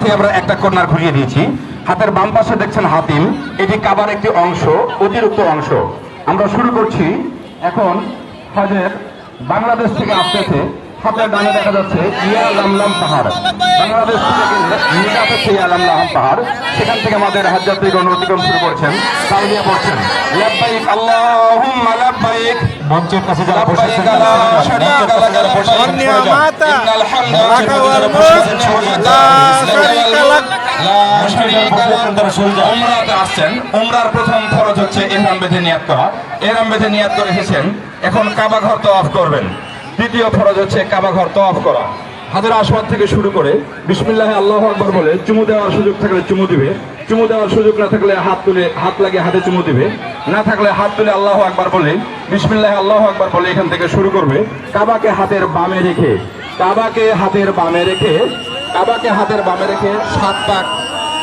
থেকে আমরা একটা কর্নার ঘুরিয়ে দিয়েছি। হাতের বাম পাশে দেখছেন হাতিম। এটি কাবার একটি অংশ, অতিরিক্ত অংশ। আমরা শুরু করছি। এখন হজের বাংলাদেশ থেকে আসতেছে। হাতের ডানে দেখা যাচ্ছে ইয়া লামলাম পাহাড়। বাংলাদেশ থেকে হচ্ছে ইয়া লামলাম পাহাড়। সেখান থেকে আমাদের হাজযাত্রীগণ অতিক্রম শুরু করছেন তালিয়া পড়ছেন। লাব্বাইক আল্লাহুম্মা লাব্বাইক। মঞ্চের কাছে যারা ইন্নাল হামদা লাকা ওয়াল মুলক। লা শারীকা লাক। যান। উমরাতে আসছেন। উমরার প্রথম খরচ হচ্ছে এহরাম বেঁধে নিয়াত করা। এহরাম বেঁধে নিয়াত করে এসেছেন এখন কাবা ঘর তওয়াফ করবেন। দ্বিতীয় ফরজ হচ্ছে কাবা ঘর তওয়াফ করা। হাজার আসবাদ থেকে শুরু করে বিসমিল্লাহ, আল্লাহ আকবর বলে চুমু দেওয়ার সুযোগ থাকলে চুমু দিবে, চুমু দেওয়ার সুযোগ না থাকলে হাত তুলে, হাত লাগিয়ে হাতে চুমু দিবে, না থাকলে হাত তুলে আল্লাহ আকবার বলে বিসমিল্লাহ, আল্লাহ আকবার বলে এখান থেকে শুরু করবে। কাবাকে হাতের বামে রেখে, কাবাকে হাতের বামে রেখে, কাবাকে হাতের বামে রেখে সাত পাক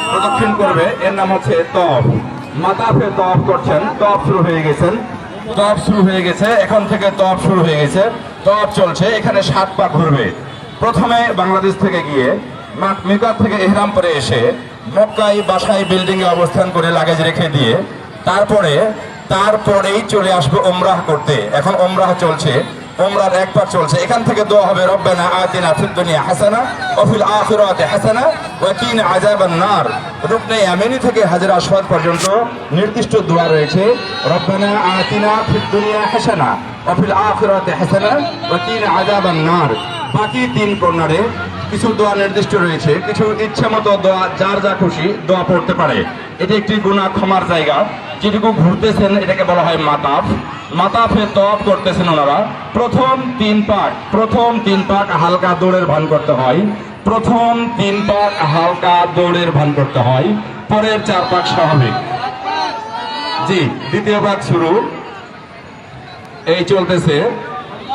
প্রদক্ষিণ করবে। এর নাম হচ্ছে তফ মাতাফে তফ করছেন তফ শুরু হয়ে গেছেন তফ শুরু হয়ে গেছে, এখন থেকে তফ শুরু হয়ে গেছে। তফ চলছে, এখানে সাত পা ঘুরবে। প্রথমে বাংলাদেশ থেকে গিয়ে মা- মিকাত থেকে এহরাম পরে এসে বাসায় বিল্ডিং এ অবস্থান করে লাগেজ রেখে দিয়ে তারপরে, তারপরেই চলে আসবে ওমরাহ করতে। এখন ওমরাহ চলছে, ওমরার এক পার চলছে। এখান থেকে দোয়া হবে, রব্বানা আতিনা ফিদ দুনিয়া হাসানা ওয়া ফিল আখিরাতি হাসানা ওয়া কিনা আযাবান নার। রুকনে ইয়ামিনি থেকে হাজার আসওয়াদ পর্যন্ত নির্দিষ্ট দোয়া রয়েছে, রব্বানা আতিনা ফিদ দুনিয়া হাসানা। ওয়া ফিল আখিরাতি হাসানা ওয়া কিনা আযাবান নার। বাকি তিন কর্নারে কিছু দোয়া নির্দিষ্ট রয়েছে, কিছু ইচ্ছা মতো দোয়া, যার যা খুশি দোয়া পড়তে পারে। এটি একটি গুনাহ ক্ষমার জায়গা। যেটুকু ঘুরতেছেন, এটাকে বলা হয় মাতাফ। মাতাফে তপ করতেছেন ওনারা। প্রথম তিন পাক, প্রথম তিন পাক হালকা দৌড়ের ভান করতে হয়। প্রথম তিন পাক হালকা দৌড়ের ভান করতে হয়। পরের চার পাক স্বাভাবিক। জি, দ্বিতীয় পাক শুরু। এই চলতেছে।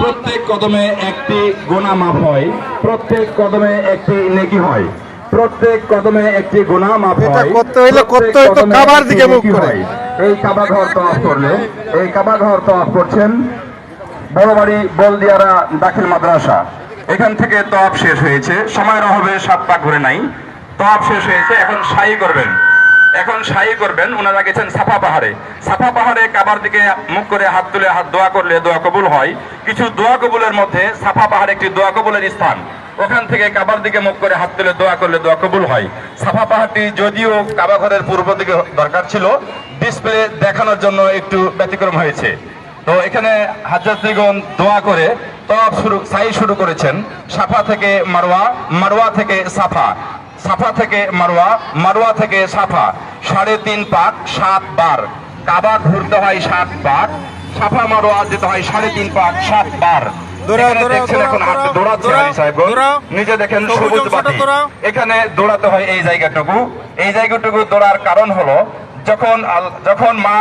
প্রত্যেক কদমে একটি গোনা মাফ হয় প্রত্যেক কদমে একটি নেকি হয় প্রত্যেক কদমে একটি গোনা মাফ এটা হয় করতে হইলে করতে হইতো কাবার দিকে মুখ করে। এই কাবা ঘর তওয়াফ করলে এই কাবা ঘর তওয়াফ করছেন বড়বাড়ি বলদিয়ারা দাখিল মাদ্রাসা। এখান থেকে তওয়াফ শেষ হয়েছে সময়ের অভাবে সাত পাক ঘুরে নাই। তওয়াফ শেষ হয়েছে এখন সাই করবেন। এখন সাই করবেন ওনারা গেছেন সাফা পাহাড়ে। সাফা পাহাড়ে কাবার দিকে মুখ করে হাত তুলে হাত দোয়া করলে দোয়া কবুল হয়। কিছু দোয়া কবুলের মধ্যে সাফা পাহাড় একটি দোয়া কবুলের স্থান। ওখান থেকে কাবার দিকে মুখ করে হাত তুলে দোয়া করলে দোয়া কবুল হয়। সাফা পাহাড়টি যদিও কাবা ঘরের পূর্ব দিকে দরকার ছিল ডিসপ্লে দেখানোর জন্য একটু ব্যতিক্রম হয়েছে। তো এখানে হাজরাতগণ দোয়া করে তওয়াফ শুরু সাই শুরু করেছেন। সাফা থেকে মারোয়া মারোয়া থেকে সাফা। সাফা থেকে মারওয়া মারওয়া থেকে সাফা সাড়ে তিন পাক সাত বার। কাবা ঘুরতে হয় সাত পাক সাফা মারওয়া যেতে হয় সাড়ে তিন পাক সাত বার। নিচে দেখেন সবুজ সবুজ বাতি। এখানে দৌড়াতে হয় এই জায়গাটুকু। এই জায়গাটুকু দৌড়ার কারণ হলো যখন যখন মা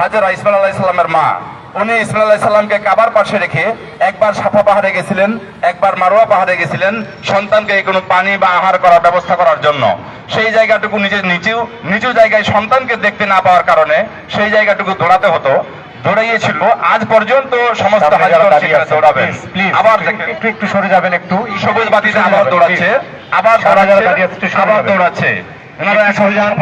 হাজারা ইসমাইল আলাহ ইসলামের মা উনি ইসমাইল আলাহ ইসলামকে কাবার পাশে রেখে একবার সাফা পাহাড়ে গেছিলেন একবার মারোয়া পাহাড়ে গেছিলেন সন্তানকে কোনো পানি বা আহার করার ব্যবস্থা করার জন্য। সেই জায়গাটুকু নিজের নিচেও নিচু জায়গায় সন্তানকে দেখতে না পাওয়ার কারণে সেই জায়গাটুকু দৌড়াতে হতো। দৌড়াইয়েছিল। আজ পর্যন্ত সমস্ত দৌড়াবেন। আবার একটু- একটু সরে যাবেন একটু। সবুজ বাতিতে আবার দৌড়াচ্ছে। আবার আবার দৌড়াচ্ছে। এনারা সরে যান,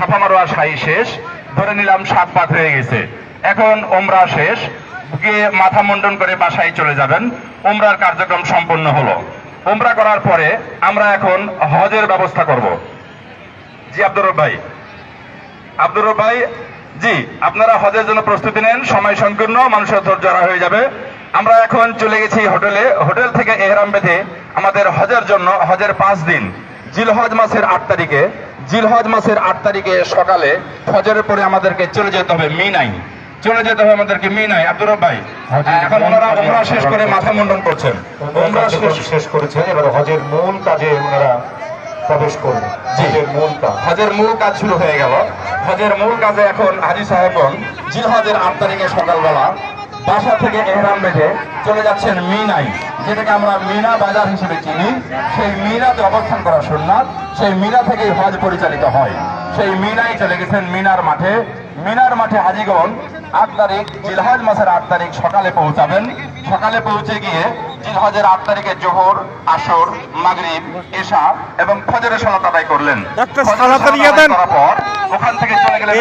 সাফা মারোয়া সাই শেষ। ধরে নিলাম সাত পাক হয়ে গেছে। এখন ওমরা শেষ। গিয়ে মাথা মুন্ডন করে বাসায় চলে যাবেন। ওমরার কার্যক্রম সম্পন্ন হলো। ওমরা করার পরে আমরা এখন হজের ব্যবস্থা করব। জি, আব্দুর ভাই। আব্দুর ভাই, জি, আপনারা হজের জন্য প্রস্তুতি নেন। সময় সংকীর্ণ, মানুষের ধৈর্য হয়ে যাবে। আমরা এখন চলে গেছি হোটেলে। হোটেল থেকে এহরাম বেঁধে আমাদের হজের জন্য হজের পাঁচ দিন। জিলহজ মাসের আট তারিখে। জিলহজ মাসের আট তারিখে সকালে হজের পরে আমাদেরকে চলে যেতে হবে মিনাই। চলে যেতে হবে আমাদেরকে মিনাই আব্দুর ভাই এখন ওনারা ওমরা শেষ করে মাথা মুন্ডন করছেন। ওমরা শেষ করেছেন এবার হজের মূল কাজে ওনারা প্রবেশ করবেন। জি। হজের মূল কাজ। হজের মূল কাজ শুরু হয়ে গেল। হজের মূল কাজে এখন হাজি সাহেবগণ জিলহজের আট তারিখে সকালবেলা বাসা থেকে এহরাম বেঁধে চলে যাচ্ছেন মিনাই যেটাকে আমরা মিনা বাজার হিসেবে চিনি। সেই মিনাতে অবস্থান করা সুন্নাত। সেই মিনা থেকেই হজ পরিচালিত হয়। সেই মিনাই চলে গেছেন মিনার মাঠে। মিনার মাঠে হাজিগণ আট তারিখ জিলহজ মাসের আট তারিখ সকালে পৌঁছাবেন। সকালে পৌঁছে গিয়ে জিলহজের আট তারিখে জোহর আসর মাগরিব এশা এবং ফজরের সলাত আদায় করলেন। পর ওখান থেকে চলে গেলেন?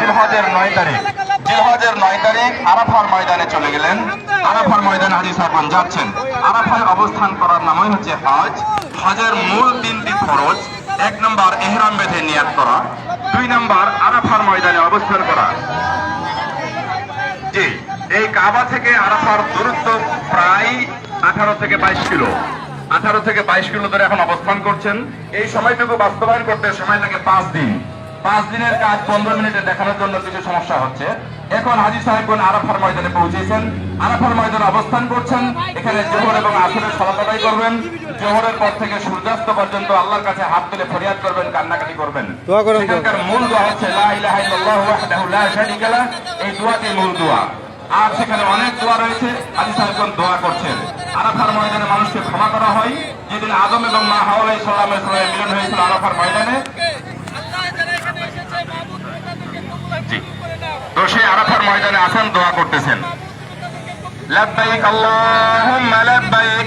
জিলহজের নয় তারিখ জিলহজের নয় তারিখ আরাফার ময়দানে চলে গেলেন। আরাফার ময়দানে হাজি সাহেবান যাচ্ছেন। আরাফায় অবস্থান করার নামই হচ্ছে হজ। হজের মূল তিনটি ফরজ এক নম্বর এহরাম বেঁধে নিয়াত করা দুই নম্বর আরাফার ময়দানে অবস্থান করা। জি, এই কাবা থেকে আরাফার দূরত্ব প্রায় আঠারো থেকে বাইশ কিলো। আঠারো থেকে বাইশ কিলো ধরে এখন অবস্থান করছেন। এই সময়টুকু বাস্তবায়ন করতে সময় লাগে পাঁচ দিন। পাঁচ দিনের কাজ পনেরো মিনিটে দেখানোর জন্য কিছু সমস্যা হচ্ছে। এখন হাজি সাহেবগণ আরাফার ময়দানে পৌঁছেছেন? আরাফার ময়দানে অবস্থান করছেন। এখানে জোহর এবং আসরের সলাত করবেন। জোহরের পর থেকে সূর্যাস্ত পর্যন্ত আল্লাহর কাছে হাত তুলে ফরিয়াদ করবেন কান্নাকাটি করবেন। দোয়া করেন সেখানকার মূল দোয়া হচ্ছে লা ইলাহা ইল্লাল্লাহু ওয়াহদাহু লা শারীকা লা এই দোয়াটি মূল দোয়া। আর সেখানে অনেক দোয়া রয়েছে আলী সাহেবগণ দোয়া করছেন। আরাফার ময়দানে মানুষকে ক্ষমা করা হয়। যেদিন আদম এবং মা হাওলা ইসলামের সালামে মিলন হয়েছিল আরাফার ময়দানে। তো সেই আরাফার ময়দানে আসেন দোয়া করতেছেন। লাব্বাইক আল্লাহুম্মা লাব্বাইক।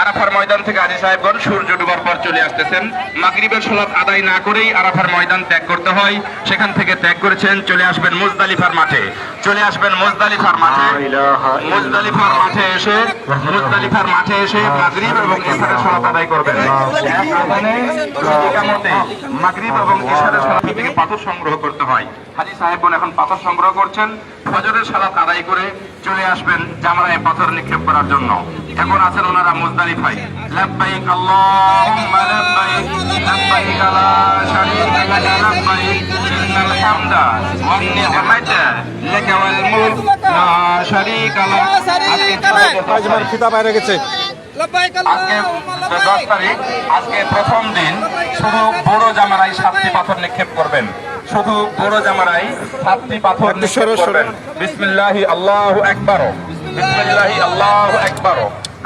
আরাফার ময়দান থেকে আদি সাহেবগণ সূর্য ডুবার পর চলে আসতেছেন। মাগরিবের সলাত আদায় না করেই আরাফার ময়দান ত্যাগ করতে হয়। সেখান থেকে ত্যাগ করেছেন চলে আসবেন মুজদালিফার মাঠে। চলে আসবেন মুজদালিফার মাঠে। মুজদালিফার মাঠে এসে মুজদালিফার মাঠে এসে মাগরিব এবং ইশারের সলাত আদায় করবেন। ইকামতে মাগরিব এবং ইশারের সলাত থেকে পাথর সংগ্রহ করতে হয়। হাজি সাহেবগণ এখন পাথর সংগ্রহ করছেন। ফজরের সালাত আদায় করে চলে আসবেন জামারায় পাথর নিক্ষেপ করার জন্য। এখন আছেন ওনারা মুজদালিফায় লাব্বাইক আল্লাহুম্মা লাব্বাইক লাব্বাইক লা শারীকা লাকা লাব্বাইক ইন্নাল হামদা ওয়ান নি'মাতা লাকা ওয়াল মুলক লা শারীকা লাক আজমার খিতাব বাইরে গেছে। আজকে দশ তারিখ আজকে প্রথম দিন শুধু বড় জামারাই সাতটি পাথর নিক্ষেপ করবেন। শুধু বড় জামারাই সাতটি পাথর নিক্ষেপ। করবেন। বিসমিল্লাহি আল্লাহু আকবার। বিসমিল্লাহি আল্লাহু আকবার।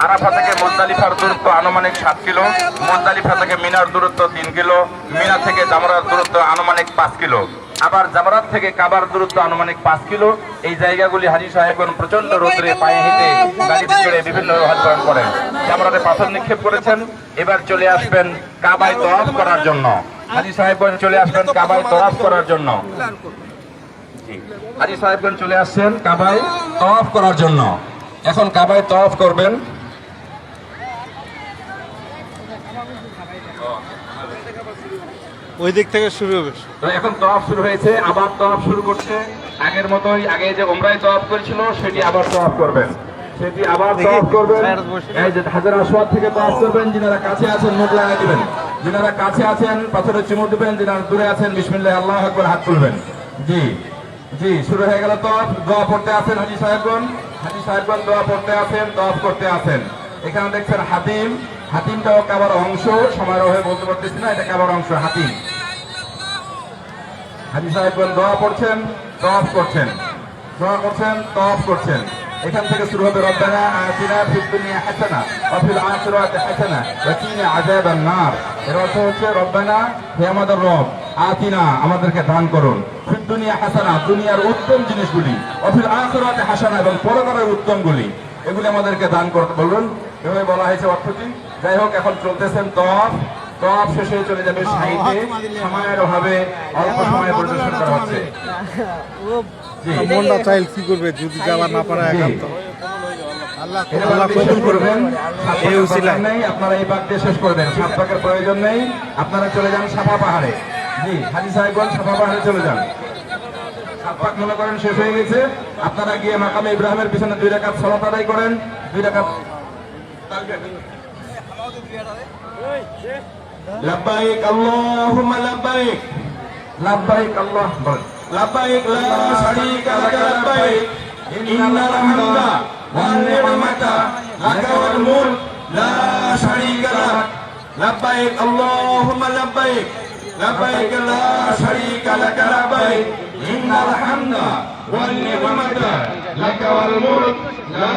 আরাফা থেকে মুজদালিফার দূরত্ব আনুমানিক সাত কিলো, মুজদালিফা থেকে মিনার দূরত্ব তিন কিলো, মিনা থেকে জামরার দূরত্ব আনুমানিক পাঁচ কিলো। আবার জামরাত থেকে কাবার দূরত্ব আনুমানিক পাঁচ কিলো। এই জায়গাগুলি হাজি সাহেবগণ প্রচণ্ড রোদ্রে পায়ে হেঁটে গাড়িতে চড়ে বিভিন্ন হজ করেন। জামরাতে পাথর নিক্ষেপ করেছেন। এবার চলে আসবেন কাবায় তওয়াফ করার জন্য। হাজি সাহেবগণ চলে আসবেন কাবায় তওয়াফ করার জন্য। হাজি সাহেবগণ চলে আসছেন কাবায় তওয়াফ করার জন্য। এখন কাবায় তওয়াফ করবেন। ওই দিক থেকে শুরু হবে। তো এখন তওয়াফ শুরু হয়েছে আবার তওয়াফ শুরু করছে। আগের মতোই আগে যে ওমরাই তওয়াফ করেছিল সেটি আবার তওয়াফ করবেন। সেটি আবার তওয়াফ করবেন। এই যে হাজার আসওয়াদ থেকে তওয়াফ করবেন যিনারা কাছে আছেন মুখ লাগাই দিবেন। যিনারা কাছে আছেন পাথরে চুমু দিবেন যিনারা দূরে আছেন বিসমিল্লাহ আল্লাহ আকবার হাত তুলবেন। জি জি শুরু হয়ে গেল তওয়াফ। দোয়া পড়তে আছেন হাজি সাহেবগণ। হাজি সাহেবগণ দোয়া পড়তে আছেন তওয়াফ করতে আছেন। এখানে দেখছেন হাতিম। হাতিমটাও কাবার অংশ সমারোহে বলতে পারতেছি না এটা কাবার অংশ হাতিম। হাজি দোয়া পড়ছেন, তওয়াফ করছেন। দোয়া করছেন, তওয়াফ করছেন। এখান থেকে শুরু হবে রব্বানা আতিনা ফিদ দুনিয়া হাসানা ওয়া ফিল আখিরাতি হাসানা ওয়া কিনা আযাবান নার এর অর্থ হচ্ছে, রব্বানা, হে আমাদের রব, আতিনা, আমাদেরকে দান করুন। ফিদ দুনিয়া হাসানা, দুনিয়ার উত্তম জিনিসগুলি। ওয়া ফিল আখিরাতি হাসানা এবং পরকালের উত্তমগুলি। এগুলি আমাদেরকে দান করতে বলবেন এভাবে বলা হয়েছে অর্থটি। যাই হোক, এখন চলতেছেন তওয়াফ। তওয়াফ শেষে চলে যাবে সাইডে। সময়ের অভাবে অল্প সময় পরিদর্শন করা হচ্ছে মনটা চাইল কি করবে? যদি যাওয়া না পারে একান্ত। আল্লাহ কবুল করবেন। এই নেই আপনারা এই শেষ করবেন সাত প্রয়োজন নেই আপনারা চলে যান সাফা পাহাড়ে। জি হাজি সাহেবগঞ্জ সাফা পাহাড়ে চলে যান। সাত পাক মনে করেন শেষ হয়ে গেছে। আপনারা গিয়ে মাকামে ইব্রাহিমের পিছনে দুই রাকাত সালাত আদায় করেন। দুই রাকাত labbaik allahumma labbaik. Labbaik allah. Labbaik la syarika laka labbaik. Innal hamda wa ni'mata lakal mulk. La syarika lak labbaik allahumma labbaik. Labbaik la syarika laka labbaik. Innal hamda wa ni'mata lakal mulk. La